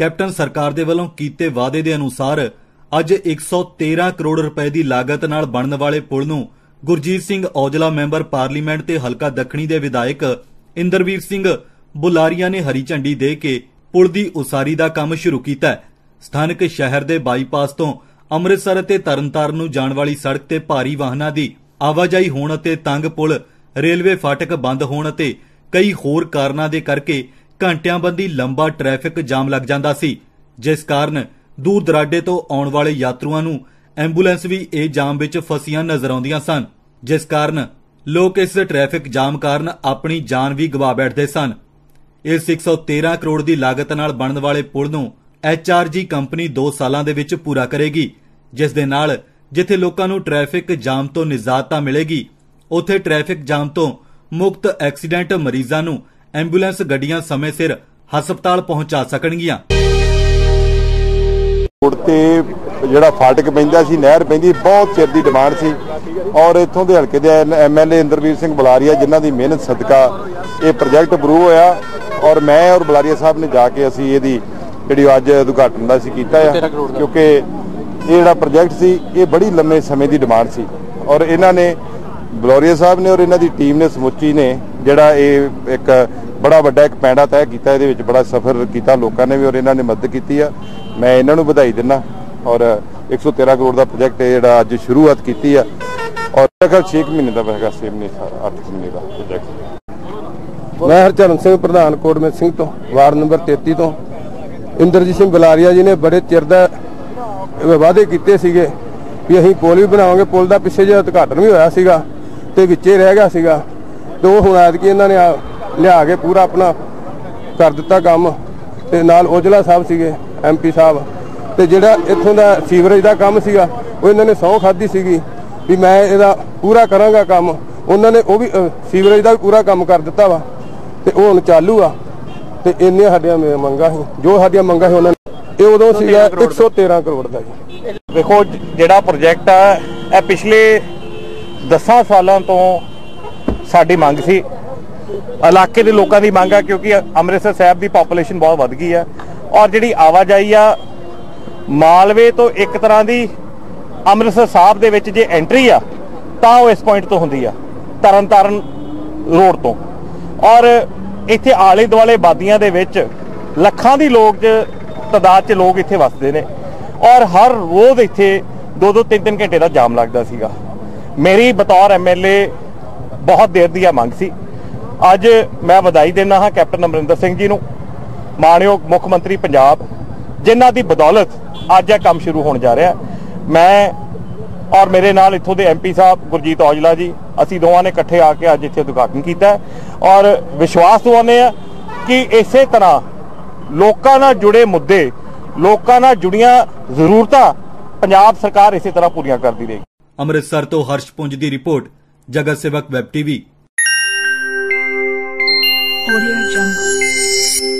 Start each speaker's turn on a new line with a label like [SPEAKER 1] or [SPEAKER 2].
[SPEAKER 1] Captain ਸਰਕਾਰ ਦੇ ਵੱਲੋਂ ਕੀਤੇ ਵਾਅਦੇ ਦੇ ਅਨੁਸਾਰ ਅੱਜ 113 ਕਰੋੜ ਰੁਪਏ ਦੀ ਲਾਗਤ ਨਾਲ ਬਣਨ ਵਾਲੇ ਪੁਲ ਨੂੰ ਗੁਰਜੀਤ ਸਿੰਘ ਔਜਲਾ ਮੈਂਬਰ ਪਾਰਲੀਮੈਂਟ ਤੇ ਹਲਕਾ ਦੱਖਣੀ ਦੇ ਵਿਧਾਇਕ ਇੰਦਰਵੀਰ ਸਿੰਘ ਬੁਲਾਰੀਆ ਨੇ ਹਰੀ ਝੰਡੀ ਦੇ ਕੇ ਪੁਲ ਦੀ ਉਸਾਰੀ ਦਾ ਕੰਮ ਸ਼ੁਰੂ ਕੀਤਾ ਸਥਾਨਕ ਸ਼ਹਿਰ ਦੇ ਬਾਈਪਾਸ ਤੋਂ ਅੰਮ੍ਰਿਤਸਰ ਅਤੇ ਤਰਨਤਾਰਨ ਨੂੰ ਜਾਣ ਵਾਲੀ ਸੜਕ ਤੇ ਭਾਰੀ ਵਾਹਨਾਂ ਦੀ ਆਵਾਜਾਈ ਹੋਣ ਅਤੇ ਤੰਗ ਪੁਲ ਰੇਲਵੇ ਫਾਟਕ ਬੰਦ ਹੋਣ ਅਤੇ ਕਈ ਹੋਰ ਕਾਰਨਾਂ ਦੇ ਕਰਕੇ ਘੰਟਿਆਂ ਬੰਦੀ ਲੰਬਾ ਟ੍ਰੈਫਿਕ ਜਾਮ ਲੱਗ ਜਾਂਦਾ ਸੀ, ਜਿਸ ਕਾਰਨ ਦੂਰ ਦਰਾਡੇ ਤੋਂ ਆਉਣ ਵਾਲੇ ਯਾਤਰੂਆਂ ਨੂੰ ਐਂਬੂਲੈਂਸ ਵੀ ਇਹ ਜਾਮ ਵਿੱਚ ਫਸੀਆਂ ਨਜ਼ਰ ਆਉਂਦੀਆਂ ਸਨ, ਜਿਸ ਕਾਰਨ ਲੋਕ ਇਸ ਟ੍ਰੈਫਿਕ ਜਾਮ ਕਾਰਨ ਆਪਣੀ ਜਾਨ ਵੀ ਗਵਾ ਬੈਠਦੇ ਸਨ। ਇਸ 113 ਕਰੋੜ ਦੀ ਲਾਗਤ ਨਾਲ ਬਣਨ ਵਾਲੇ ਪੁਲ ਨੂੰ ਐਚਆਰਜੀ ਕੰਪਨੀ 2 ਸਾਲਾਂ ਦੇ ਵਿੱਚ ਪੂਰਾ ਕਰੇਗੀ, ਜਿਸ ਦੇ ਨਾਲ ਜਿੱਥੇ ਲੋਕਾਂ ਨੂੰ ਟ੍ਰੈਫਿਕ ਜਾਮ ਤੋਂ ਨਿਜਾਤ ਤਾਂ ਮਿਲੇਗੀ, ਉੱਥੇ ਟ੍ਰੈਫਿਕ ਜਾਮ ਤੋਂ ਮੁਕਤ ਐਕਸੀਡੈਂਟ ਮਰੀਜ਼ਾਂ ਨੂੰ ਐਂਬੂਲੈਂਸ ਗੱਡੀਆਂ ਸਮੇਂ ਸਿਰ ਹਸਪਤਾਲ ਪਹੁੰਚਾ ਸਕਣਗੀਆਂ।
[SPEAKER 2] ਰੋਡ ਤੇ ਜਿਹੜਾ ਫਾਟਕ ਪੈਂਦਾ ਸੀ, ਨਹਿਰ ਪੈਂਦੀ ਬਹੁਤ ਚਿਰ ਦੀ ਡਿਮਾਂਡ ਸੀ। ਔਰ ਇੱਥੋਂ ਦੇ ਹਲਕੇ ਦੇ ਐਮਐਲਏ ਇੰਦਰਵੀਰ ਸਿੰਘ ਬੁਲਾਰੀਆ, ਜਿਨ੍ਹਾਂ ਦੀ ਮਿਹਨਤ ਸਦਕਾ ਇਹ ਪ੍ਰੋਜੈਕਟ ਅਪਰੂਵ ਹੋਇਆ। ਔਰ ਮੈਂ ਔਰ ਬੁਲਾਰੀਆ ਸਾਹਿਬ ਨੇ ਜਾ ਕੇ ਅਸੀਂ ਇਹਦੀ ਜਿਹੜੀ ਅੱਜ ਉਦਘਾਟਨ ਦਾ ਅਸੀਂ ਕੀਤਾ ਆ, ਕਿਉਂਕਿ ਇਹ ਜਿਹੜਾ ਪ੍ਰੋਜੈਕਟ ਸੀ, ਇਹ ਬੜੀ ਲੰਮੇ ਸਮੇਂ ਦੀ ਡਿਮਾਂਡ ਸੀ। ਔਰ ਇਹਨਾਂ ਨੇ ਬਲੌਰੀਆ ਸਾਹਿਬ ਨੇ ਔਰ ਇਹਨਾਂ ਦੀ ਟੀਮ ਨੇ, ਸਮੁੱਚੀ ਨੇ, ਜਿਹੜਾ ਇਹ ਇੱਕ ਬੜਾ ਵੱਡਾ ਇੱਕ ਪੈਂਡਾ ਤੈਅ ਕੀਤਾ, ਇਹਦੇ ਵਿੱਚ ਬੜਾ ਸਫ਼ਰ ਕੀਤਾ, ਲੋਕਾਂ ਨੇ ਵੀ ਔਰ ਇਹਨਾਂ ਨੇ ਮਦਦ ਕੀਤੀ ਆ। ਮੈਂ ਇਹਨਾਂ ਨੂੰ ਵਧਾਈ ਦਿੰਦਾ ਔਰ 113 ਕਰੋੜ ਦਾ ਪ੍ਰੋਜੈਕਟ ਜਿਹੜਾ ਅੱਜ ਸ਼ੁਰੂਆਤ ਕੀਤੀ ਆ। ਔਰ ਤੱਕ 6 ਮਹੀਨੇ ਦਾ ਹੈਗਾ 6 ਮਹੀਨੇ 8 ਮਹੀਨੇ ਦਾ ਪ੍ਰੋਜੈਕਟ।
[SPEAKER 3] ਮੈਂ ਹਰਚਰਨ ਸਿੰਘ, ਪ੍ਰਧਾਨ ਕੋਟਮੇਤ ਸਿੰਘ ਤੋਂ, ਵਾਰਡ ਨੰਬਰ 33 ਤੋਂ। ਇੰਦਰਜੀਤ ਸਿੰਘ ਬਲਾਰੀਆ ਜੀ ਨੇ ਬੜੇ ਚਿਰ ਦਾ ਵਾਅਦੇ ਕੀਤੇ ਸੀਗੇ ਵੀ ਅਸੀਂ ਪੁਲ ਵੀ ਬਣਾਵਾਂਗੇ, ਪੁਲ ਦਾ ਪਿੱਛੇ ਜਿਹਾ ਉਦਘਾਟਨ ਵੀ ਹੋਇਆ ਸੀਗਾ। ਤੇ ਵਿੱਚੇ ਰਹਿ ਗਿਆ ਸੀਗਾ। ਤੇ ਉਹ ਹੁਣ ਐਤਕੀ ਇਹਨਾਂ ਨੇ ਆ- ਲਿਆ ਕੇ ਪੂਰਾ ਆਪਣਾ ਕਰ ਦਿੱਤਾ ਕੰਮ। ਤੇ ਨਾਲ ਔਜਲਾ ਸਾਹਿਬ ਸੀਗੇ ਐਮਪੀ ਸਾਹਿਬ। ਤੇ ਜਿਹੜਾ ਇੱਥੋਂ ਦਾ ਸੀਵਰੇਜ ਦਾ ਕੰਮ ਸੀਗਾ ਉਹ ਇਹਨਾਂ ਨੇ ਸਹੁੰ ਖਾਧੀ ਸੀਗੀ। ਵੀ ਮੈਂ ਇਹਦਾ ਪੂਰਾ ਕਰਾਂਗਾ ਕੰਮ। ਉਹਨਾਂ ਨੇ ਉਹ ਵੀ ਅ, ਸੀਵਰੇਜ ਦਾ ਵੀ ਪੂਰਾ ਕੰਮ ਕਰ ਦਿੱਤਾ ਵਾ। ਤੇ ਉਹ ਹੁਣ ਚਾਲੂ ਆ। ਤੇ ਇੰਨੀਆਂ ਸਾਡੀਆਂ ਮ- ਮੰਗਾਂ ਸੀ। ਜੋ ਸਾਡੀਆਂ ਮੰਗਾਂ ਸੀ ਉਹਨਾਂ ਨੇ। ਇਹ ਉਦੋਂ ਸੀਗਾ 113 ਕਰੋੜ ਦਾ ਜੀ।
[SPEAKER 4] ਵੇਖੋ ਜਿਹੜਾ ਪ੍ਰੋਜੈਕਟ ਆ ਇਹ ਪਿਛਲੇ 10 ਸਾਲਾਂ ਤੋਂ ਸਾਡੀ ਮੰਗ ਸੀ। ਇਲਾਕੇ ਦੇ ਲੋਕਾਂ ਦੀ ਮੰਗ ਆ, ਕਿਉਂਕਿ ਅੰਮ੍ਰਿਤਸਰ ਸਾਹਿਬ ਦੀ ਪੋਪੂਲੇਸ਼ਨ ਬਹੁਤ ਵੱਧ ਗਈ ਆ। ਔਰ ਜਿਹੜੀ ਆਵਾਜਾਈ ਆ, ਮਾਲਵੇ ਤੋਂ ਇੱਕ ਤਰ੍ਹਾਂ ਦੀ ਅੰਮ੍ਰਿਤਸਰ ਸਾਹਿਬ ਦੇ ਵਿੱਚ ਜੇ ਐਂਟਰੀ ਆ, ਤਾਂ ਉਹ ਇਸ ਪੁਆਇੰਟ ਤੋਂ ਹੁੰਦੀ ਆ, ਤਰਨਤਾਰਨ ਰੋਡ ਤੋਂ। ਔਰ ਇੱਥੇ ਆਲੇ ਦੁਆਲੇ ਬਾਦੀਆਂ ਦੇ ਵਿੱਚ ਲੱਖਾਂ ਦੀ ਲੋਕ ਚ ਤਾਦਾਦ ਚ ਲੋਕ ਇੱਥੇ ਵੱਸਦੇ ਨੇ। ਔਰ ਹਰ ਰੋਜ਼ ਇੱਥੇ 2-2 3-3 ਘੰਟੇ ਦਾ ਜਾਮ ਲੱਗਦਾ ਸੀਗਾ। ਮੇਰੀ ਬਤੌਰ ਐਮਐਲਏ ਬਹੁਤ ਦੇਰ ਦੀ ਆ ਮੰਗ ਸੀ। ਅੱਜ ਮੈਂ ਵਧਾਈ ਦਿੰਦਾ ਹਾਂ ਕੈਪਟਨ ਅਮਰਿੰਦਰ ਸਿੰਘ ਜੀ ਨੂੰ, ਮਾਣਯੋਗ ਮੁੱਖ ਮੰਤਰੀ ਪੰਜਾਬ, ਜਿਨ੍ਹਾਂ ਦੀ ਬਦੌਲਤ ਅੱਜ ਇਹ ਕੰਮ ਸ਼ੁਰੂ ਹੋਣ ਜਾ ਰਿਹਾ। ਮੈਂ ਔਰ ਮੇਰੇ ਨਾਲ ਇੱਥੋਂ ਦੇ ਐਮਪੀ ਸਾਹਿਬ ਗੁਰਜੀਤ ਔਜਲਾ ਜੀ, ਅਸੀਂ ਦੋਵਾਂ ਨੇ ਇਕੱਠੇ ਆ ਕੇ ਅੱਜ ਇੱਥੇ ਉਦਘਾਟਨ ਕੀਤਾ ਔਰ ਵਿਸ਼ਵਾਸ ਦਿਵਾਉਂਦੇ ਆ ਕਿ ਇਸੇ ਤਰ੍ਹਾਂ ਲੋਕਾਂ ਨਾਲ ਜੁੜੇ ਮੁੱਦੇ, ਲੋਕਾਂ ਨਾਲ ਜੁੜੀਆਂ ਜ਼ਰੂਰਤਾਂ ਪੰਜਾਬ ਸਰਕਾਰ ਇਸੇ ਤਰ੍ਹਾਂ ਪੂਰੀਆਂ ਕਰਦੀ ਰਹੇਗੀ।
[SPEAKER 1] ਅੰਮ੍ਰਿਤਸਰ ਤੋਂ ਹਰਸ਼ ਪੁੰਜ ਦੀ ਰਿਪੋਰਟ ਜਗਤ ਸੇਵਕ ਵੈਬ ਟੀਵੀ
[SPEAKER 5] Audio Jungle.